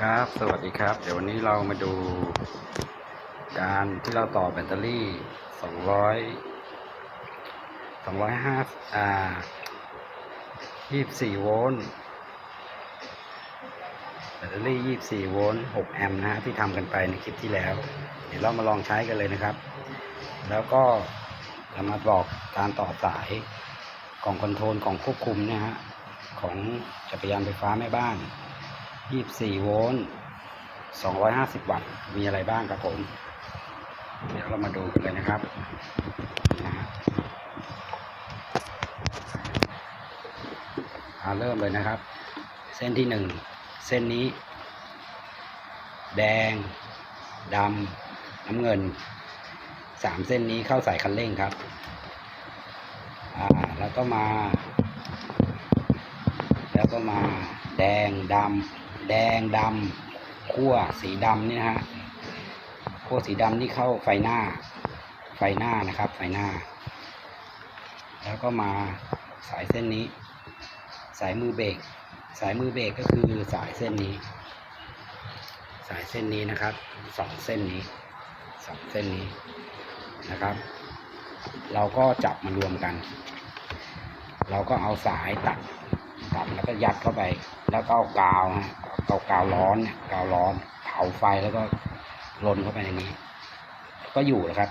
ครับ สวัสดีครับ เดี๋ยววันนี้เรามาดู การที่เราต่อแบตเตอรี่ 200 205อ่า24 โวลต์ แบตเตอรี่ 24 โวลต์ 6 แอมป์นะฮะที่ทำกันไปในคลิปที่แล้ว เดี๋ยวเรามาลองใช้กันเลยนะครับ แล้วก็จะมาบอกการต่อสายกล่องคอนโทรลกล่องควบคุมเนี่ยฮะของจักรยานไฟฟ้าแม่บ้าน 24โวลต์250วัตต์ มีอะไรบ้างครับผม เดี๋ยวเรามาดูกันเลยนะครับนะฮะอ่าเริ่มเลยนะครับ เส้นที่หนึ่งเส้นนี้ แดงดำน้ำเงินสามเส้นนี้เข้าใส่คันเร่งครับอ่าแล้วก็มา แล้วก็มา แดงดำแดงดำขั้วสีดำนี่นะฮะขั้วสีดำนี่เข้าไฟหน้า ไฟหน้านะครับ ไฟหน้า แล้วก็มาสายเส้นนี้ สายมือเบรกสายมือเบรกก็คือสายเส้นนี้ สายเส้นนี้นะครับสองเส้นนี้สองเส้นนี้นะครับ เราก็จับมารวมกัน เราก็เอาสายตัด ตัดแล้วก็ยัดเข้าไป แล้วก็เอากาวฮะเอากาวร้อนเนี่ยกาวร้อน เผาไฟแล้วก็ลนเข้าไปในนี้ ก็อยู่แหละครับ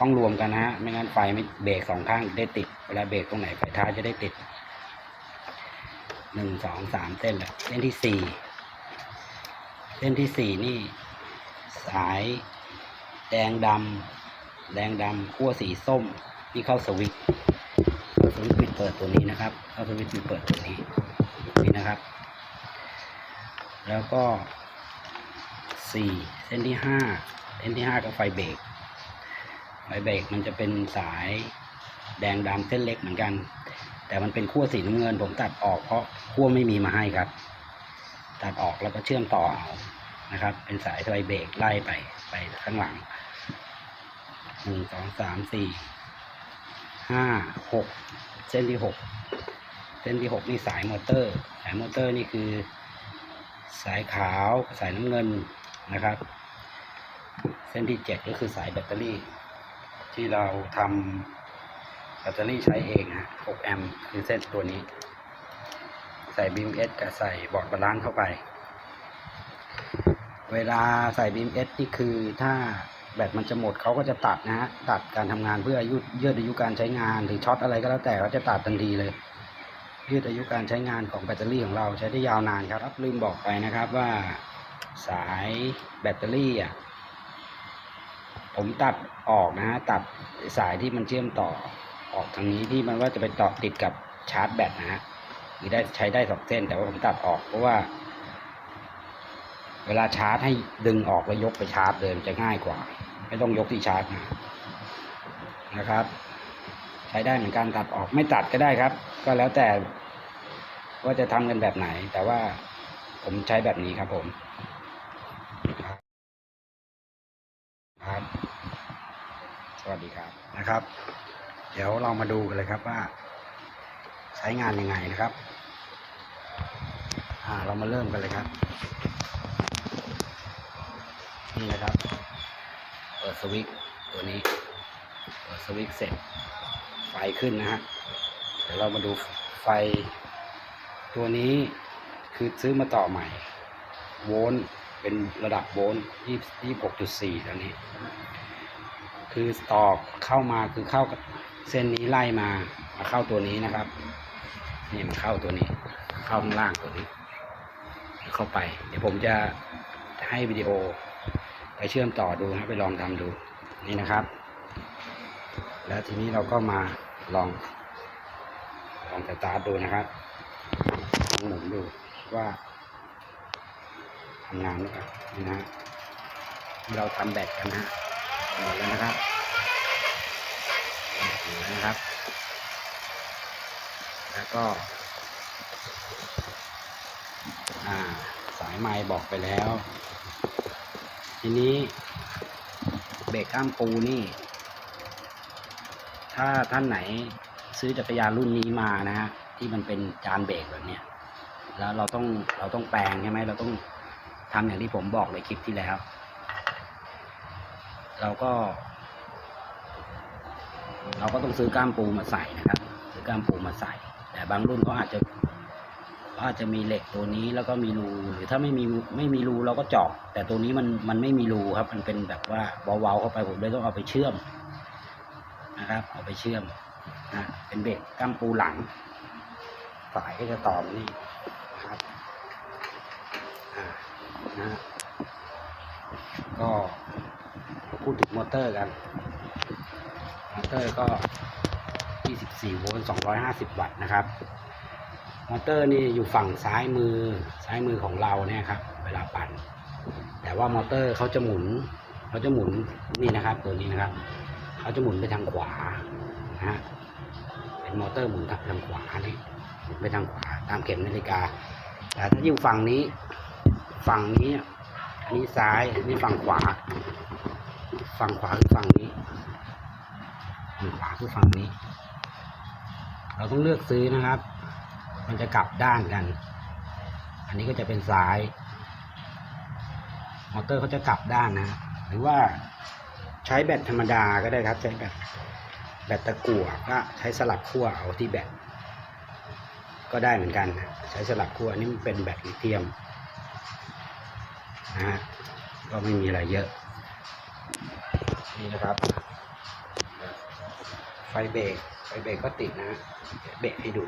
ต้องรวมกันนะฮะ ไม่งั้นไฟไม่เบรกสองข้างได้ติด เวลาเบรกตรงไหนไฟท้ายจะได้ติดหนึ่งสองสามเส้นแหละเส้นที่สี่เส้นที่สี่นี่ สายแดงดำแดงดำขั้วสีส้ม ที่เข้าสวิต เปิดตัวนี้นะครับเข้าสวิตช์ปิดเปิดตัวนี้นี่นะครับ แล้วก็สี่เส้นที่ห้าเส้นที่ห้าก็ไฟเบรกไฟเบรกมันจะเป็นสายแดงดำเส้นเล็กเหมือนกัน แต่มันเป็นขั้วสีน้ำเงินผมตัดออกเพราะขั้วไม่มีมาให้ครับ ตัดออกแล้วก็เชื่อมต่อเอานะครับ เป็นสายไฟเบรกไล่ไปไปข้างหลังหนึ่งสองสามสี่ ห้าหกเส้นที่หกเส้นที่หกนี่สายมอเตอร์ สายมอเตอร์นี่คือ สายขาวสายน้ำเงินนะครับ เส้นที่เจ็ดก็คือสายแบตเตอรี่ ที่เราทำแบตเตอรี่ใช้เองฮะ6แอมป์คือเส้นตัวนี้ ใส่บีมเอสกับใส่บอร์ดบาลานซ์เข้าไป เวลาใส่บีมเอสนี่คือถ้า แบตมันจะหมดเขาก็จะตัดนะฮะตัดการทำงานเพื่ออายุยืดอายุการใช้งานหรือช็อตอะไรก็แล้วแต่เขาจะตัดทันทีเลย ยืดอายุการใช้งานของแบตเตอรี่ของเราใช้ได้ยาวนานครับลืมบอกไปนะครับว่าสายแบตเตอรี่อะผมตัดออกนะฮะตัดสายที่มันเชื่อมต่อออกทางนี้ที่มันว่าจะไปต่อติดกับชาร์จแบตนะฮะหรือได้ใช้ได้สองเส้น แต่ว่าผมตัดออกเพราะว่า เวลาชาร์จให้ดึงออกแล้วยกไปชาร์จเลยมันจะง่ายกว่า ไม่ต้องยกที่ชาร์จนะครับ ใช้ได้เหมือนกันตัดออกไม่ตัดก็ได้ครับ ก็แล้วแต่ว่าจะทำกันแบบไหน แต่ว่าผมใช้แบบนี้ครับผมครับ สวัสดีครับนะครับ เดี๋ยวเรามาดูกันเลยครับว่า ใช้งานยังไงนะครับเรามาเริ่มกันเลยครับ นี่นะครับ เปิดสวิตช์ตัวนี้ เปิดสวิตช์เสร็จ ไฟขึ้นนะฮะ เดี๋ยวเรามาดูไฟ ตัวนี้คือซื้อมาต่อใหม่ โวลต์เป็นระดับโวลต์ยี่ยี่หกจุดสี่ตอนนี้ คือต่อเข้ามาคือเข้าเส้นนี้ไล่มา มาเข้าตัวนี้นะครับ นี่มาเข้าตัวนี้ เข้าข้างล่างตัวนี้ เข้าไป เดี๋ยวผมจะให้วิดีโอ ไปเชื่อมต่อดูนะไปลองทำดูนี่นะครับ แล้วทีนี้เราก็มาลอง ลองสตาร์ทดูนะครับลองหมุนดูว่าทำงานหรือเปล่านี่นะเราทำแบตกันนะหมดแล้วนะครับหมดแล้วนะครับ แล้วก็อ่าสายไม้บอกไปแล้ว ทีนี้เบรกก้ามปูนี่ ถ้าท่านไหนซื้อจักรยานรุ่นนี้มานะฮะที่มันเป็นจานเบรกแบบเนี้ยแล้วเราต้องเราต้องแปลงใช่ไหมเราต้องทำอย่างที่ผมบอกในคลิปที่แล้ว เราก็ เราก็ต้องซื้อก้ามปูมาใส่นะครับ ซื้อก้ามปูมาใส่ แต่บางรุ่นเขาอาจจะ อาจจะมีเหล็กตัวนี้แล้วก็มีรูหรือถ้าไม่มีไม่มีรูเราก็เจาะแต่ตัวนี้มันมันไม่มีรูครับ มันเป็นแบบว่าเบาๆเข้าไปผมเลยต้องเอาไปเชื่อมนะครับ เอาไปเชื่อมนะเป็นเบรกกล้ามปูหลังสายก็จะต่อมนี่นะครับนะฮะก็พูดถึงมอเตอร์กันมอเตอร์ก็ 24 โวลต์ 250 วัตต์นะครับ มอเตอร์นี่อยู่ฝั่งซ้ายมือซ้ายมือของเราเนี่ยครับ เวลาปั่น แต่ว่ามอเตอร์เขาจะหมุนเขาจะหมุนนี่นะครับ ตัวนี้นะครับเขาจะหมุนไปทางขวานะฮะเป็นมอเตอร์หมุนทางขวานี่หมุนไปทางขวา ตามเข็มนาฬิกา แต่ถ้าอยู่ฝั่งนี้ ฝั่งนี้อันนี้ซ้ายอันนี้ฝั่งขวา ฝั่งขวาคือฝั่งนี้ฝั่งขวาคือฝั่งนี้ เราต้องเลือกซื้อนะครับ มันจะกลับด้านกัน อันนี้ก็จะเป็นซ้าย มอเตอร์เขาจะกลับด้านนะ หรือว่าใช้แบตธรรมดาก็ได้ครับ ใช้แบตแบตตะกั่วก็ใช้สลับขั้วเอาที่แบตก็ได้เหมือนกัน ใช้สลับขั้วนนี้มันเป็นแบตลิเธียมนะฮะก็ไม่มีอะไรเยอะ นี่นะครับ ไฟเบรกไฟเบรกก็ติดนะเดี๋ยวเบรกให้ดู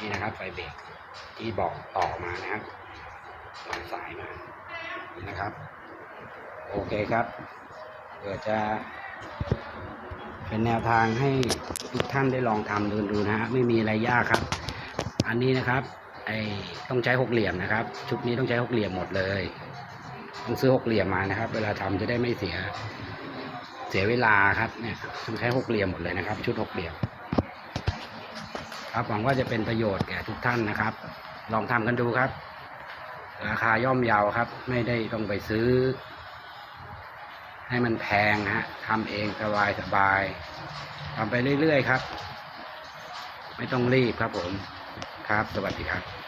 นี่นะครับไฟเบรกที่บอกต่อมานะครับต่อสายมานะครับ โอเคครับเผื่อจะ เป็นแนวทางให้ทุกท่านได้ลองทำดูดูนะฮะไม่มีอะไรยากครับ อันนี้นะครับไอต้องใช้หกเหลี่ยมนะครับ ชุดนี้ต้องใช้หกเหลี่ยมหมดเลยต้องซื้อหกเหลี่ยมมานะครับ เวลาทำจะได้ไม่เสียเสียเวลาครับเนี่ยต้องใช้หกเหลี่ยมหมดเลยนะครับ ชุดหกเหลี่ยม ครับหวังว่าจะเป็นประโยชน์แก่ทุกท่านนะครับ ลองทำกันดูครับ ราคาย่อมเยาครับ ไม่ได้ต้องไปซื้อ ให้มันแพงฮะทำเองสบายสบายทำไปเรื่อยๆครับ ไม่ต้องรีบครับผมครับ สวัสดีครับ